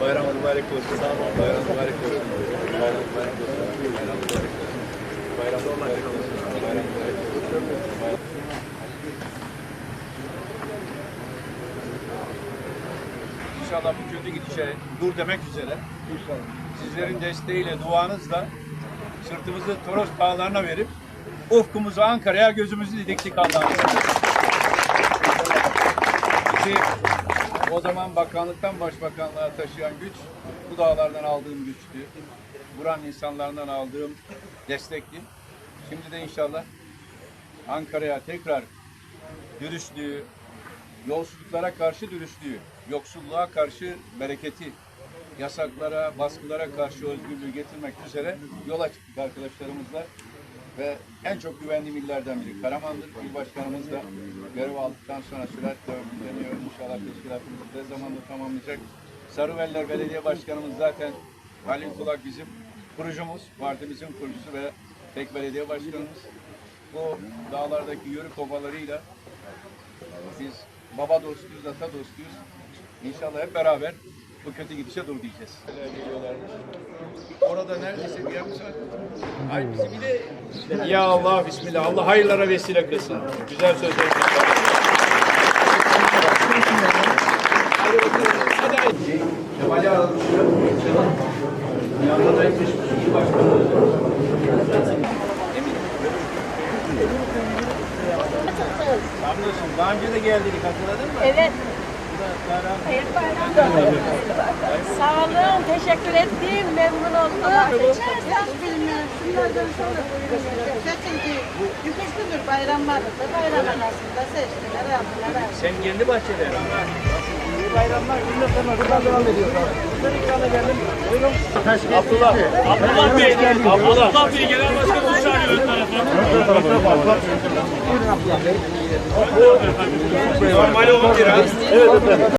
Bayram mübarek olsun. Bayram mübarek olsun. Bayram mübarek olsun. Bayram mübarek olsun. Bayram mübarek olsun. Bayram mübarek olsun. Bayram- İnşallah bu kötü gidişe dur demek üzere. Sizlerin desteğiyle, duanızla sırtımızı Toros dağlarına verip ufkumuzu Ankara'ya gözümüzü diktik izniyle. Bizi o zaman bakanlıktan başbakanlığa taşıyan güç bu dağlardan aldığım güçtü. Buranın insanlarından aldığım destekti. Şimdi de inşallah Ankara'ya tekrar dürüstlüğü, yolsuzluklara karşı dürüstlüğü, yoksulluğa karşı bereketi, yasaklara, baskılara karşı özgürlüğü getirmek üzere yola çıktık arkadaşlarımızla. Ve en çok güvendiğim illerden biri Karaman'dır. İl başkanımız da görev aldıktan sonra süratle örgütleniyor. İnşallah teşkilatımızı ne zamanda tamamlayacak. Sarıveller Belediye Başkanımız zaten Halil Kulak bizim kurucumuz, partimizin kurucusu ve tek belediye başkanımız. Bu dağlardaki yörük obalarıyla biz baba dostuyuz, ata dostuyuz. İnşallah hep beraber bu kötü gidişe dur diyeceğiz. Geliyorlarmış. Orada neredeyse bir yarım saat. Ay bizi bir de ya Allah bismillah. Allah hayırlara vesile kılsın. Güzel sözler. Kemal'i aradım. Da yetmiş başkanı. Hamdolsun. Daha önce de geldik hatırladın mı? Evet. Sağ olun. Teşekkür ettim. Memnun oldum. Hiç bilmiyorum. Şunlardan sonra seçin ki yüksüzdür bayramlar da bayram arasında seçtiler yaptılar. Sen kendi bahçede. Bayramlar günler sonra buradan devam ediyor. Buradan ikrana geldim. Buyurun. Abdullah. Abdullah Bey, Abdullah Bey genel Normal olur biraz.